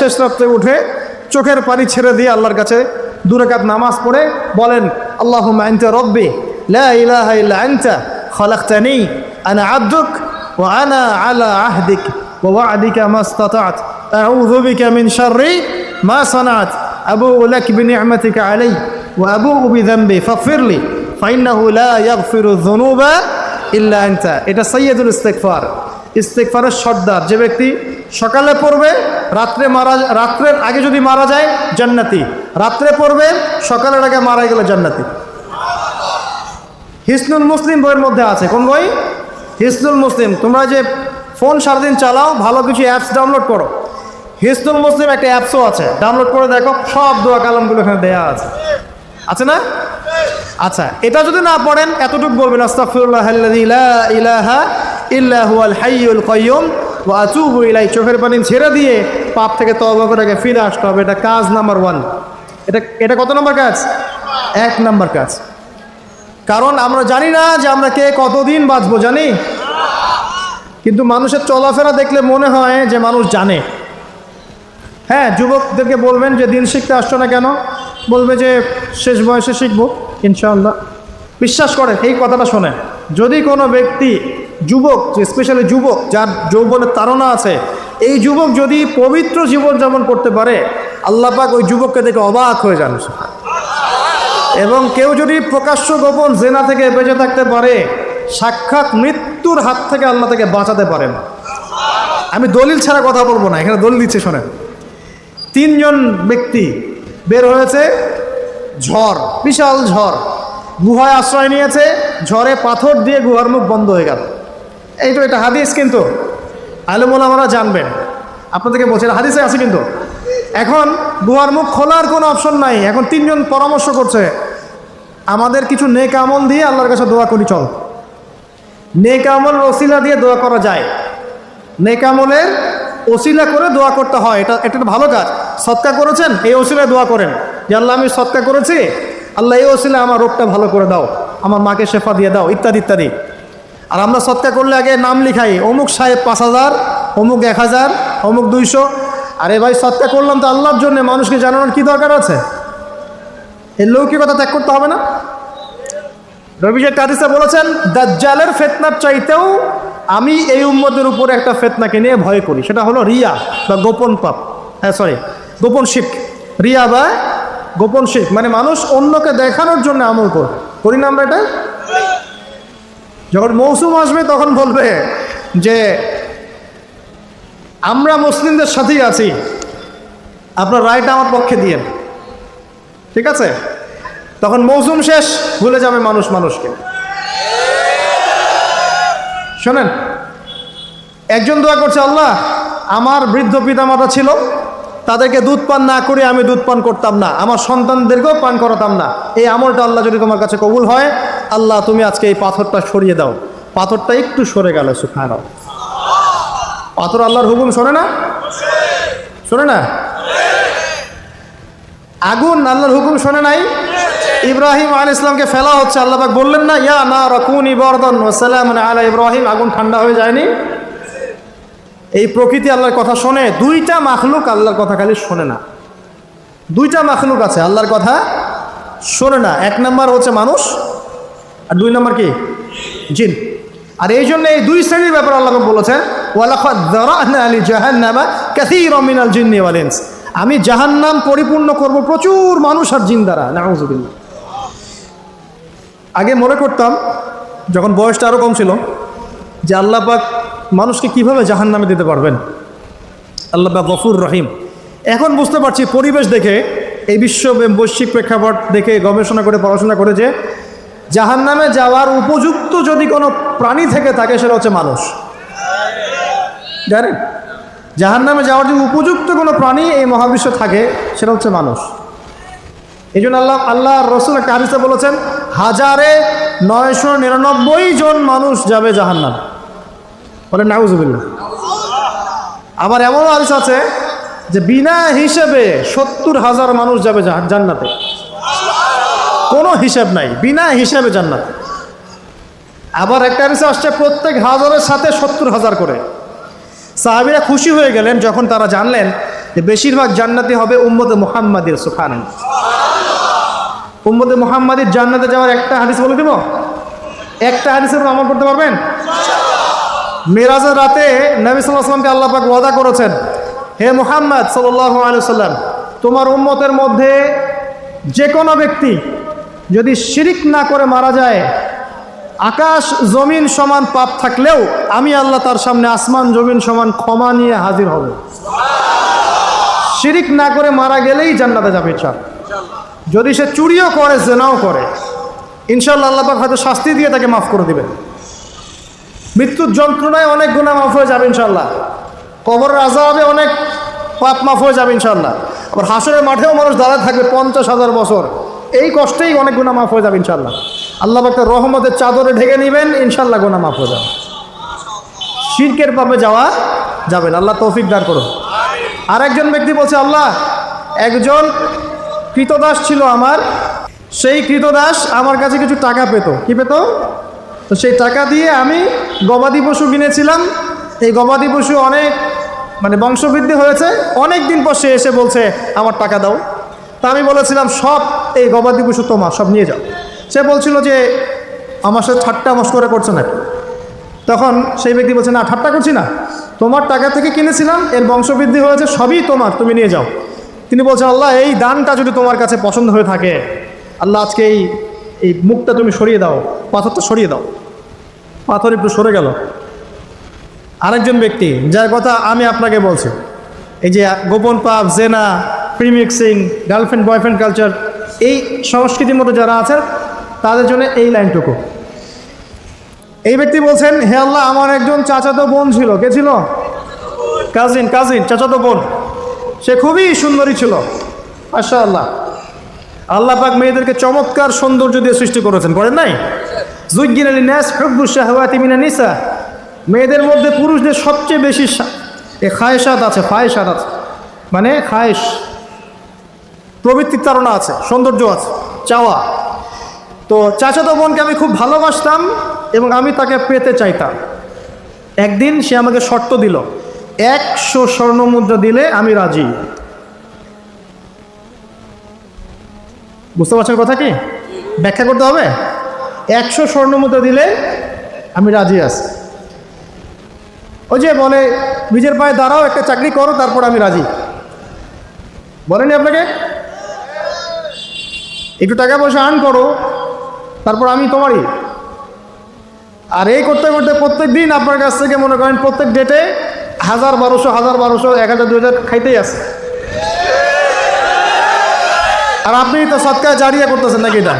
শেষ রাত্রে উঠে চোখের পানি ছেড়ে দিয়ে আল্লাহর কাছে দুরাকাত নামাজ পড়ে বলেন আল্লাহ আনতা রব্বি এটা সাইয়্যিদুল ইস্তিগফার। ইস্তেকফারের সর্দার। যে ব্যক্তি সকালে পড়বে, রাত্রে মারা, রাত্রের আগে যদি মারা যায়, জান্নাতি। রাত্রে পড়বে, সকালের আগে মারা গেলে জান্নাতি। হিসনুল মুসলিম বইয়ের মধ্যে আছে। কোন বই? হিসনুল মুসলিম। তোমরা যে ফোন সারাদিন চালাও, ভালো কিছু অ্যাপস ডাউনলোড করো। হিসনুল মুসলিম একটা অ্যাপসও আছে। ডাউনলোড করে দেখো, সব দোয়া কালামগুলো এখানে দেয়া আছে। আছে না? আচ্ছা এটা যদি না পড়েন, এতটুকু বলবেন লা ইলাহা ইল্লা হুয়াল হাইয়ুল কাইয়্যুম ওয়া আতুবু ইলাই চোখের পানি ছেড়ে দিয়ে পাপ থেকে তওবা করে ফিরে আসতে হবে। এটা কাজ নাম্বার ওয়ান। এটা এটা কত নম্বর কাজ? এক নম্বর কাজ। কারণ আমরা জানি না যে আমরা কে কতদিন বাঁচবো, জানি? কিন্তু মানুষের চলাফেরা দেখলে মনে হয় যে মানুষ জানে। হ্যাঁ যুবকদেরকে বলবেন যে দিন শিখতে আসছো না কেন? বলবে যে শেষ বয়সে শিখব ইনশাল্লাহ বিশ্বাস করে এই কথাটা শোনে যদি কোনো ব্যক্তি যুবক স্পেশালি যুবক, যার যৌবনের তাড়না আছে, এই যুবক যদি পবিত্র জীবন যাপন করতে পারে, আল্লাহ পাক ওই যুবককে দেখে অবাক হয়ে যান। এবং কেউ যদি প্রকাশ্য গোপন জেনা থেকে বেঁচে থাকতে পারে, সাক্ষাৎ মৃত্যুর হাত থেকে আল্লাহ থেকে বাঁচাতে পারেন আমি দলিল ছাড়া কথা বলব না, এখানে দলিল দিচ্ছে, শোনেন। তিনজন ব্যক্তি বের হয়েছে, ঝড়, বিশাল ঝড়। গুহায় আশ্রয় নিয়েছে, ঝড়ে পাথর দিয়ে গুহার মুখ বন্ধ হয়ে গেল। এই তো, এটা হাদিস কিন্তু। আলমোলা আমরা জানবেন। আপনাদেরকে বলছি হাদিসে আছে কিন্তু। এখন গুহার মুখ খোলার কোনো অপশন নাই। এখন তিনজন পরামর্শ করছে, আমাদের কিছু নেক আমল দিয়ে আল্লাহর কাছে দোয়া করি, চল। নেক আমল রসিলা দিয়ে দোয়া করা যায়। নেক আমলের ওসিলা করে দোয়া করতে হয়। এটা এটা ভালো কাজ। সৎকা করেছেন, এই ওসিলায় দোয়া করেন। যে, আল্লাহ, আমি সৎকা করেছি। আল্লাহ, এই ওসিলা আমার রোগটা ভালো করে দাও। আমার মাকে শেফা দিয়ে দাও, ইত্যাদি ইত্যাদি। আর আমরা সৎকা করলে আগে নাম লিখাই, অমুক সাহেব পাঁচ হাজার, অমুক এক হাজার, অমুক দুইশো। আরে ভাই, সৎকা করলাম তো আল্লাহর জন্য, মানুষকে জানানোর কি দরকার আছে? এই লৌকিকতা ত্যাগ করতে হবে না? রবিজের কাদিসা বলেছেন, দাজ্জালের ফেতনার চাইতেও আমি এই উম্মতের উপরে একটা ফেতনাকে নিয়ে ভয় করি। সেটা হলো রিয়া বা গোপন পাপ। হ্যাঁ সরি গোপন শিখ। রিয়া বা গোপন শিখ। মানে মানুষ অন্যকে দেখানোর জন্য আমল কর। করি না আমরা এটা? যখন মৌসুম আসবে তখন বলবে যে, আমরা মুসলিমদের সাথেই আছি। আপনার রায়টা আমার পক্ষে দিয়েন ঠিক আছে? তখন মৌসুম শেষ, ভুলে যাবে মানুষ মানুষকে। শোনেন, একজন দোয়া করছে, আল্লাহ, আমার বৃদ্ধ পিতামাতা ছিল তাদেরকে দুধ পান না করে আমি দুধ পান করতাম না। আমার সন্তানদেরকেও পান করাতাম না। এই আমলটা আল্লাহ যদি তোমার কাছে কবুল হয়, আল্লাহ তুমি আজকে এই পাথরটা সরিয়ে দাও। পাথরটা একটু সরে গেল সুখায় পাথর আল্লাহর হুকুম শোনে না? শোনে না? আগুন আল্লাহর হুকুম শোনে নাই? ইব্রাহিম আল ইসলামকে ফেলা হচ্ছে আল্লাহবাক বললেন না, ইয়া না রকুন ইবরদন ওসালাম আলা ইব্রাহিম। আগুন ঠান্ডা হয়ে যায়নি? এই প্রকৃতি আল্লাহর কথা শোনে, দুইটা মাখলুক আল্লাহর কথা খালি শোনে না। দুইটা মাখলুক আছে আল্লাহর কথা শোনে না। এক নম্বর হচ্ছে মানুষ, আর দুই নম্বর কি? জিন। আর এই জন্য এই দুই শ্রেণির ব্যাপারে আল্লাহ বলেছেন আমি জাহান্নাম পরিপূর্ণ করব প্রচুর মানুষ আর জিন দ্বারা, নাউজুবিল্লাহ। আগে মনে করতাম, যখন বয়সটা আরও কম ছিল, যে আল্লাহ পাক মানুষকে কীভাবে জাহান্নামে দিতে পারবেন? আল্লাহ গফুর রহিম। এখন বুঝতে পারছি পরিবেশ দেখে, এই বিশ্ব বৈশ্বিক প্রেক্ষাপট দেখে গবেষণা করে, পড়াশোনা করে যে জাহান্নামে যাওয়ার উপযুক্ত যদি কোনো প্রাণী থেকে থাকে, সেটা হচ্ছে মানুষ। জানেন? জাহান নামে যাওয়ার যে উপযুক্ত কোনো প্রাণী এই মহাবিশ্বে থাকে, সেটা হচ্ছে মানুষ। এই জন্য আল্লাহ আল্লাহ রসুল একটা বলেছেন, হাজারে নয়শো নিরানব্বই জন মানুষ যাবে জাহান নাম বলে নাউজুবিল্লা আবার এমন হাদিস আছে যে বিনা হিসেবে সত্তর হাজার মানুষ যাবে জান্নাতে। কোনো হিসেব নাই, বিনা হিসেবে জান্নাতে। আবার একটা হাদিসে আসছে, প্রত্যেক হাজারের সাথে সত্তর হাজার করে। সাহাবিরা খুশি হয়ে গেলেন যখন তারা জানলেন যে বেশিরভাগ জান্নাতি হবে উম্মতে মোহাম্মদের সুখান উম্মদে মোহাম্মদের জান্নাতে যাওয়ার একটা হাদিস বলে দেব? একটা হাদিসের আমল করতে পারবেন? মেরাজের রাতে নবী সাল্লাহ সাল্লামকে আল্লাহ পাক ওয়াদা করেছেন, হে মোহাম্মদ সাল্লাহ আলসালাম তোমার উম্মতের মধ্যে যে কোনো ব্যক্তি যদি শিরিক না করে মারা যায়, আকাশ জমিন সমান পাপ থাকলেও আমি আল্লাহ তার সামনে আসমান জমিন সমান ক্ষমা নিয়ে হাজির হব। শিরিক না করে মারা গেলেই জান্নাতে যাবে ইচ্ছা যদি সে চুরিও করে, জেনাও করে ইনশাল্লাহ আল্লাহ হয়তো শাস্তি দিয়ে তাকে মাফ করে দিবেন। মৃত্যুর যন্ত্রণায় অনেক গুণা মাফ হয়ে যাবে ইনশাল্লাহ কবরের আজাবে অনেক পাপ মাফ হয়ে যাবে ইনশাল্লাহ আবার হাসরের মাঠেও মানুষ দাঁড়ায় থাকবে পঞ্চাশ হাজার বছর। এই কষ্টেই অনেক গুণা মাফ হয়ে যাবে ইনশাল্লাহ আল্লাহ একটা রহমতের চাদরে ঢেকে নেবেন ইনশাল্লাহ গুণা মাফ হয়ে যাবে। শিরকের পাপে যাওয়া যাবে না। আল্লাহ তৌফিক দার করুন। আর একজন ব্যক্তি বলছে, আল্লাহ, একজন কৃতদাস ছিল আমার। সেই কৃতদাস আমার কাছে কিছু টাকা পেত। কি পেত? তো সেই টাকা দিয়ে আমি গবাদি পশু কিনেছিলাম। এই গবাদি পশু অনেক মানে বংশবৃদ্ধি হয়েছে। অনেক দিন পর সে এসে বলছে, আমার টাকা দাও। তা আমি বলেছিলাম, সব এই গবাদি পশু তোমার, সব নিয়ে যাও। সে বলছিল যে, আমার সাথে ঠাট্টা মস্করা করছে না তখন সেই ব্যক্তি বলছে, না, ঠাট্টা করছি না। তোমার টাকা থেকে কিনেছিলাম, এর বংশবৃদ্ধি হয়েছে, সবই তোমার, তুমি নিয়ে যাও। তিনি বলছেন আল্লাহ, এই দানটা যদি তোমার কাছে পছন্দ হয়ে থাকে, আল্লাহ আজকে এই এই মুখটা তুমি সরিয়ে দাও, পাথরটা সরিয়ে দাও। পাথর একটু সরে গেল। আরেকজন ব্যক্তি, যার কথা আমি আপনাকে বলছি, এই যে গোপন পাপ, জেনা, প্রিমিক্সিং গার্লফ্রেন্ড, বয়ফ্রেন্ড কালচার, এই সংস্কৃতির মতো যারা আছেন, তাদের জন্য এই লাইনটুকু। এই ব্যক্তি বলছেন, হে আল্লাহ, আমার একজন চাচাতো বোন ছিল। কে ছিল? কাজিন কাজিন, চাচাতো বোন। সে খুবই সুন্দরী ছিল। আশা আল্লাহ আল্লাহ পাক মেয়েদেরকে চমৎকার সৌন্দর্য দিয়ে সৃষ্টি করেছেন। করেন নাই? জুজ্ঞিনালি ন্যাস হকবু শাহওয়াতি মিনা নিসা। মেয়েদের মধ্যে পুরুষদের সবচেয়ে বেশি এ খায়েশাত আছে, ফায়েশাত আছে। মানে খায়েশ। প্রবৃত্তির তারা আছে, সৌন্দর্য আছে, চাওয়া। তো চাচাতো বোনকে আমি খুব ভালোবাসতাম এবং আমি তাকে পেতে চাইতাম। একদিন সে আমাকে শর্ত দিল, একশো স্বর্ণ মুদ্রা দিলে আমি রাজি। বুঝতে পারছেন কথা কি? ব্যাখ্যা করতে হবে? একশো স্বর্ণ মুদ্রা দিলে আমি রাজি আছি। ওই যে বলে, নিজের পায়ে দাঁড়াও, একটা চাকরি করো, তারপর আমি রাজি। বলেনি আপনাকে? একটু টাকা পয়সা আর্ন করো, তারপর আমি তোমারই। আর এই করতে করতে প্রত্যেক দিন আপনার কাছ থেকে মনে করেন প্রত্যেক ডেটে হাজার বারোশো হাজার বারোশো, এক হাজার দু হাজার খাইতেই আছে। আর আপনি তো সৎকার জারিয়া করতেছেন নাকি এটা?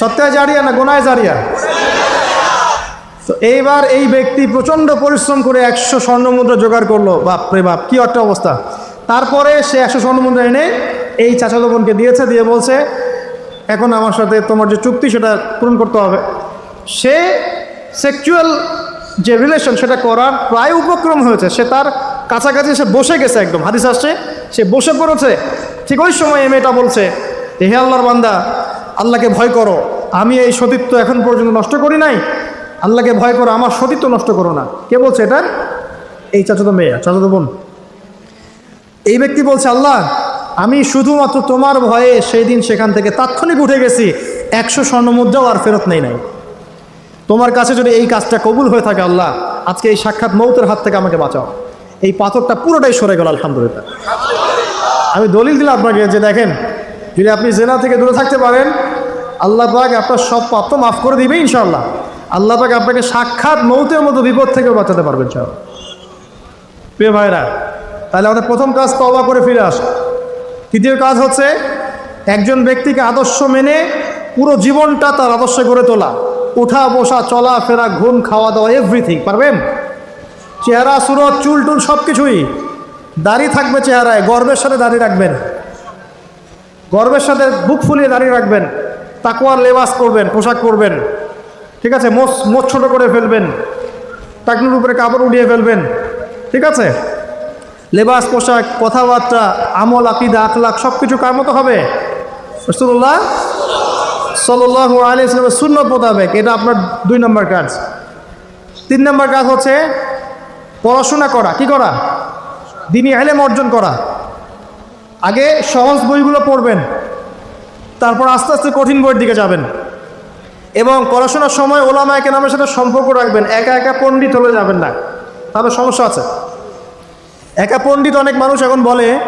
সৎকায় জারিয়া না গোনায় জারিয়া? তো এইবার এই ব্যক্তি প্রচণ্ড পরিশ্রম করে একশো স্বর্ণমুদ্রা জোগাড় করল। বাপ রে বাপ, কী একটা অবস্থা। তারপরে সে একশো স্বর্ণমুদ্রা এনে এই চাচাতো বোনকে দিয়েছে, দিয়ে বলছে, এখন আমার সাথে তোমার যে চুক্তি, সেটা পূরণ করতে হবে। সে সেক্সুয়াল যে রিলেশন সেটা করার প্রায় উপক্রম হয়েছে। সে তার কাছাকাছি সে বসে গেছে একদম। হাদিস আসছে, সে বসে পড়েছে। ঠিক ওই সময় এই মেয়েটা বলছে হে আল্লাহর বান্দা আল্লাহকে ভয় করো। আমি এই সতীত্ব এখন পর্যন্ত নষ্ট করি নাই। আল্লাহকে ভয় করো, আমার সতীত্ব নষ্ট করো না। কে বলছে এটা? এই চাচাতো মেয়ে, চাচাতো বোন। এই ব্যক্তি বলছে, আল্লাহ, আমি শুধুমাত্র তোমার ভয়ে সেই দিন সেখান থেকে তাৎক্ষণিক উঠে গেছি। একশো স্বর্ণমুদ্রাও আর ফেরত নেই নাই। তোমার কাছে যদি এই কাজটা কবুল হয়ে থাকে, আল্লাহ, আজকে এই সাক্ষাৎ মৌতের হাত থেকে আমাকে বাঁচাও। এই পাথরটা পুরোটাই সরে গেল, আলহামদুলিল্লাহ। আমি দলিল দিলাম আপনাকে যে দেখেন যদি আপনি জেনা থেকে দূরে থাকতে পারেন, আল্লাহ পাক আপনার সব পাপ তো মাফ করে দিবে ইনশাল্লাহ আল্লাহ পাক আপনাকে সাক্ষাৎ মৌতের মতো বিপদ থেকে বাঁচাতে পারবেন সব প্রিয় ভাইরা, তাহলে আমাদের প্রথম কাজ তবা করে ফিরে আসা। তৃতীয় কাজ হচ্ছে, একজন ব্যক্তিকে আদর্শ মেনে পুরো জীবনটা তার আদর্শ গড়ে তোলা। উঠা, বসা, চলা, ফেরা, ঘুম, খাওয়া, দাওয়া এভরিথিং পারবেন? চেহারা, সুরত, চুল টুল সব কিছুই দাড়ি থাকবে চেহারায়, গর্বের সাথে দাঁড়িয়ে রাখবেন। গর্বের সাথে বুক ফুলিয়ে দাঁড়িয়ে রাখবেন তাকুয়ার লেবাস করবেন, পোশাক করবেন, ঠিক আছে? মোচ মোচ ছোটো করে ফেলবেন টাকনুর উপরে কাপড় উঠিয়ে ফেলবেন, ঠিক আছে? লেবাস, পোশাক, কথাবার্তা, আমল, আকিদা আখলাক সব কিছু কার মতো হবে? রসুল্লাহ সাল্লাহ আলী ইসলামের শূন্য মোতাবেক। এটা আপনার দুই নম্বর কাজ। তিন নম্বর কাজ হচ্ছে পড়াশোনা করা। কি করা? দিনী এলেম অর্জন করা। আগে সহজ বইগুলো পড়বেন, তারপর আস্তে আস্তে কঠিন বইয়ের দিকে যাবেন। এবং পড়াশোনার সময় ওলামা একে নামের সাথে সম্পর্ক রাখবেন, একা একা পণ্ডিত হলে যাবেন না। তাহলে সমস্যা আছে। একা পণ্ডিত অনেক মানুষ এখন বলে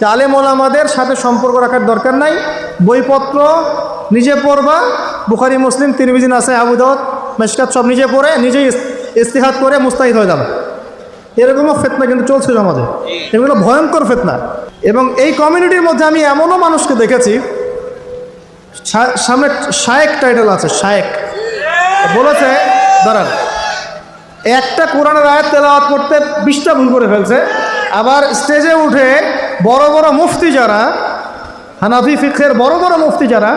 যে, আলেম ওলামাদের সাথে সম্পর্ক রাখার দরকার নাই, বইপত্র নিজে পড়বা, বুখারি, মুসলিম তিরমিজিন আছে আবুদাউদ মেশকাত সব নিজে পড়ে, নিজেই ইস- ইস্তিহাদ করে মুস্তাহিদ হয়ে যাবে। এরকমও ফেতনা কিন্তু চলছে সমাজে। এগুলো ভয়ঙ্কর ফেতনা। এবং এই কমিউনিটির মধ্যে আমি এমনও মানুষকে দেখেছি সামনে শায়েক টাইটেল আছে, শায়েক। বলেছে, দাঁড়ান, একটা কোরআনের আয়াত তেলাওয়াত করতে বিশটা ভুল করে ফেলছে, আবার স্টেজে উঠে বড় বড় মুফতি যারা, হানাফি ফিখের বড় বড় মুফতি যারা,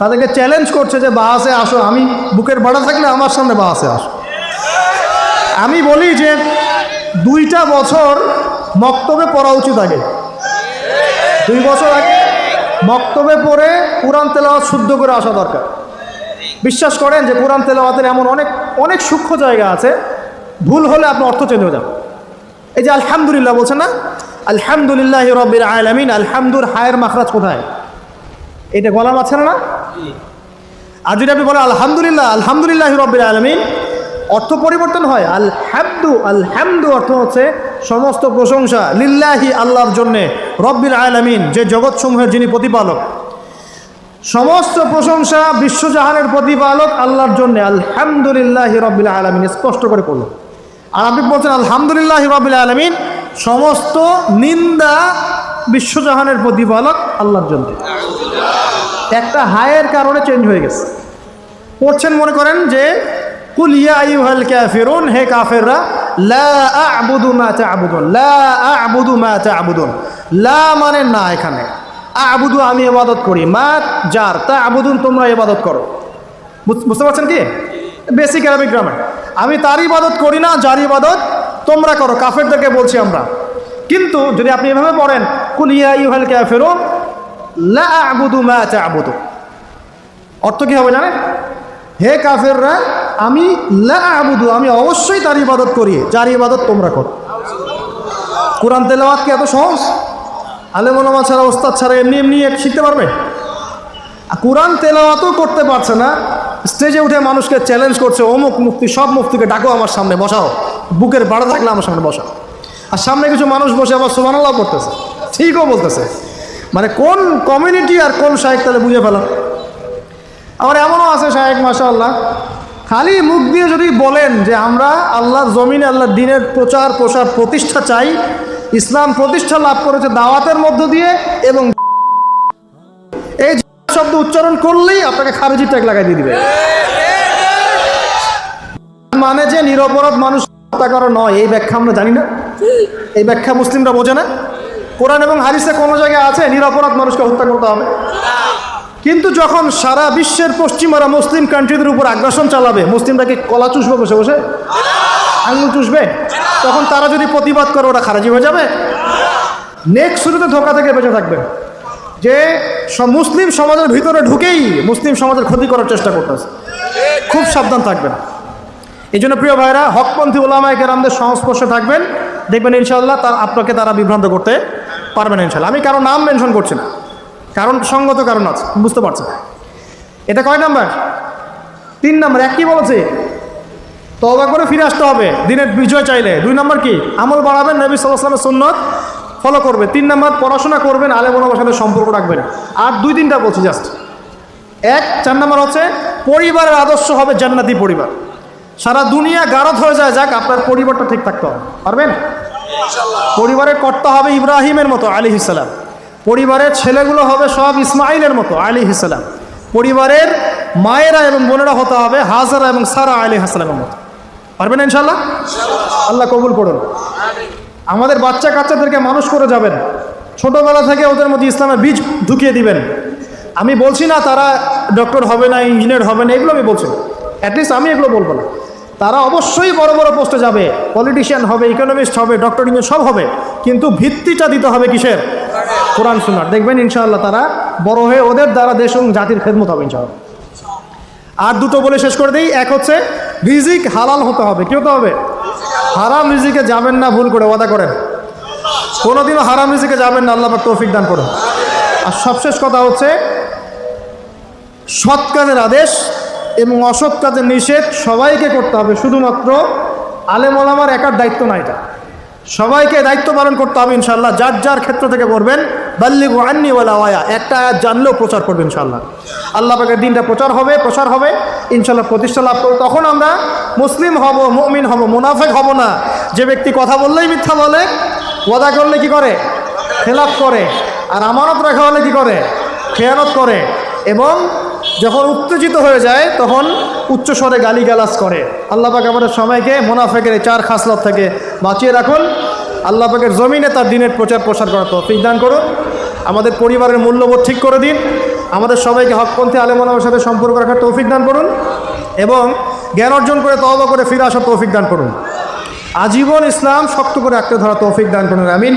তাদেরকে চ্যালেঞ্জ করছে যে বাসে আসো, আমি বুকের ভাড়া থাকলে আমার সামনে বাসে আসো। আমি বলি যে দুইটা বছর মক্তবে পড়া উচিত আগে। দুই বছর আগে মক্তবে পড়ে কোরআন তেলাওয়াত শুদ্ধ করে আসা দরকার। বিশ্বাস করেন যে কোরআন তেলাওয়াতের এমন অনেক অনেক সূক্ষ্ম জায়গা আছে। ভুল হলে আপনি অর্থ চেঞ্জ হয়ে যান। এই যে আলহামদুলিল্লাহ বলছে না? আলহামদুলিল্লাহ রব্বির আলামিন আলহামদুর হায়ের মাখরাজ কোথায়? এটা গলা মাছে না? আর যদি আপনি বলেন আলহামদুলিল্লাহ আলহামদুলিল্লাহ রব্বির আলামিন অর্থ পরিবর্তন হয়। আলহামদু আলহামদু অর্থ হচ্ছে সমস্ত প্রশংসা লিল্লাহি আল্লাহর জন্যে, রব্বিল আলামিন, যে জগৎসমূহের যিনি প্রতিপালক। সমস্ত প্রশংসা বিশ্বজাহানের প্রতিপালক আল্লাহর জন্য, আলহামদুলিল্লাহ রবিল আলমিন, স্পষ্ট করে করল আর আপনি বলছেন, আলহামদুলিল্লাহ রবিল আলমিন, সমস্ত নিন্দা বিশ্বজাহানের প্রতিপালক আল্লাহর জন্য। একটা হায়ের কারণে চেঞ্জ হয়ে গেছে। পড়ছেন মনে করেন যে কুল ইয়া আইয়ুহাল কাফিরুন, হে কাফেররা, লা আ'বুদু মা তা'বুদুন, লা আ'বুদু মা তা'বুদুন। লা মানে না এখানে। আবুদু আমি ইবাদত করি। মা যার তা আবুদুন তোমরা ইবাদত করো। বুঝ- বুঝতে পারছেন কি? বেসিক অ্যারাবিক গ্রামার আমি তার ইবাদত করি না, যার ইবাদত তোমরা করো। কাফেরদেরকে বলছি আমরা। কিন্তু যদি আপনি এভাবে পড়েন, কুল ইয়া আইয়ুহাল কাফিরুন, লা আ'বুদু মা তা'বুদু অর্থ কি হবে জানেন? হে কাফেররা আমি আবুদু, আমি অবশ্যই তার ইবাদত করি, যার ইবাদত তোমরা করো। কোরআন তেলাওয়াত কি এত সহজ? আলেমা ছাড়া, ওস্তাদ ছাড়া এমনি এমনি শিখতে পারবে? কোরআন তেলাওয়াতও করতে পারছে না, স্টেজে উঠে মানুষকে চ্যালেঞ্জ করছে, অমুক মুক্তি সব মুক্তিকে ডাকো আমার সামনে, বসাও। বুকের বাড়া থাকলে আমার সামনে বসাও। আর সামনে কিছু মানুষ বসে আবার সোমানাল্লাহ করতেছে ঠিকও বলতেছে। মানে কোন কমিউনিটি আর কোন সাহেব তাহলে বুঝে ফেলা? আবার এমনও আছে শাহেক মাসা আল্লাহ খালি মুখ দিয়ে যদি বলেন যে আমরা আল্লাহর জমিনে, আল্লাহর দিনের প্রচার, প্রসার, প্রতিষ্ঠা চাই, ইসলাম প্রতিষ্ঠা লাভ করেছে দাওয়াতের মধ্য দিয়ে এবং এই শব্দ উচ্চারণ করলেই আপনাকে খারেজি ট্যাগ লাগাই দিয়ে দিবে। মানে যে নিরপরাধ মানুষ হত্যা করা নয়, এই ব্যাখ্যা আমরা জানি না। এই ব্যাখ্যা মুসলিমরা বোঝে না। কোরআন এবং হারিসে কোনো জায়গায় আছে নিরপরাধ মানুষকে হত্যা করতে হবে? কিন্তু যখন সারা বিশ্বের পশ্চিমারা মুসলিম কান্ট্রিদের উপর আগ্রাসন চালাবে, মুসলিমরা কি কলা চুষবে বসে বসে? আঙুল চুষবে? তখন তারা যদি প্রতিবাদ করে, ওরা খারাজি হয়ে যাবে? নেক্সট শুরুতে ধোকা থেকে বেঁচে থাকবে। যে মুসলিম সমাজের ভিতরে ঢুকেই মুসলিম সমাজের ক্ষতি করার চেষ্টা করতেছে। খুব সাবধান থাকবেন। এই জন্য প্রিয় ভাইরা, হকপন্থী ওলামায় কেরামদের সংস্পর্শে থাকবেন। দেখবেন ইনশাল্লাহ তার আপনাকে তারা বিভ্রান্ত করতে পারবেন ইনশাল্লাহ আমি কারও নাম মেনশন করছি না। কারণ, সঙ্গত কারণ আছে, বুঝতে পারছেন? এটা কয় নাম্বার? তিন নাম্বার, এক কি বলেছে? তবা করে ফিরে আসতে হবে, দিনের বিজয় চাইলে। দুই নম্বর কি? আমল বাড়াবেন, নবী সাল্লাহামের সুন্নত ফলো করবে। তিন নম্বর, পড়াশোনা করবেন আলে আলেমনের সাথে সম্পর্ক রাখবেন। আর দুই তিনটা বলছি জাস্ট এক, চার নম্বর হচ্ছে, পরিবারের আদর্শ হবে জান্নাতি পরিবার। সারা দুনিয়া গারদ হয়ে যায়, যাক, আপনার পরিবারটা ঠিক থাকতে হবে। পারবেন? পরিবারের কর্তা হবে ইব্রাহিমের মতো আলী ইসালাম পরিবারের ছেলেগুলো হবে সব ইসমাইলের মতো আলী ইসালাম পরিবারের মায়েরা এবং বোনেরা হতে হবে হাজারা এবং সারা আলী হাসলামের মতো। পারবেন ইনশাল্লাহ আল্লাহ কবুল করুন। আমাদের বাচ্চা কাচ্চাদেরকে মানুষ করে যাবেন। ছোটবেলা থেকে ওদের মধ্যে ইসলামের বীজ ঢুকিয়ে দিবেন। আমি বলছি না তারা ডক্টর হবে না, ইঞ্জিনিয়ার হবে না, এগুলো আমি বলছি অ্যাটলিস্ট আমি এগুলো বলব না। তারা অবশ্যই বড় বড় পোস্টে যাবে। পলিটিশিয়ান হবে ইকোনমিস্ট হবে ডক্টর ইঞ্জিনিয়ার সব হবে। কিন্তু ভিত্তিটা দিতে হবে কিসের? কোরআন সুনার দেখবেন ইনশাআল্লাহ তারা বড় হয়ে ওদের দ্বারা দেশ এবং জাতির খেদমত হবে ইনশাআল্লাহ। আর দুটো বলে শেষ করে দিই। এক হচ্ছে, রিজিক হালাল হতে হবে। কি হতে হবে? হারাম রিজিকে যাবেন না, ভুল করে ওয়াদা করেন। কোনোদিনও হারাম রিজিকে যাবেন না, আল্লাহ তৌফিক দান করুন। আর সবশেষ কথা হচ্ছে, সৎ কাজের আদেশ এবং অসৎ কাজের নিষেধ সবাইকে করতে হবে। শুধুমাত্র আলেম ওলামার একার দায়িত্ব না এটা। সবাইকে দায়িত্ব পালন করতে হবে ইনশাল্লাহ যার যার ক্ষেত্র থেকে করবেন বাল্লি আন্নি ওয়ালা ওয়া একটা আয়াত জানলেও প্রচার করবে ইনশাল্লাহ আল্লাহ পাকের দিনটা প্রচার হবে প্রচার হবে ইনশাল্লাহ প্রতিষ্ঠা লাভ করব তখন আমরা মুসলিম হব, মুমিন হব, মুনাফেক হব না। যে ব্যক্তি কথা বললেই মিথ্যা বলে, ওয়াদা করলে কি করে? খেলাপ করে। আর আমানত রাখা হলে কি করে? খেয়ানত করে। এবং যখন উত্তেজিত হয়ে যায়, তখন উচ্চ স্বরে গালিগালাজ করে। আল্লাহ পাক আমাদের সময়কে মোনাফেকের চার খাসলত থেকে বাঁচিয়ে রাখুন। আল্লাহ পাকের জমিনে তার দিনের প্রচার প্রসার করা তৌফিক দান করুন। আমাদের পরিবারের মূল্যবোধ ঠিক করে দিন। আমাদের সবাইকে হকপন্থী আলেমনের সাথে সম্পর্ক রাখার তৌফিক দান করুন এবং জ্ঞান অর্জন করে তওবা করে ফিরে আসার তৌফিক দান করুন। আজীবন ইসলাম শক্ত করে আঁকড়ে ধরা তৌফিক দান করুন। আমিন।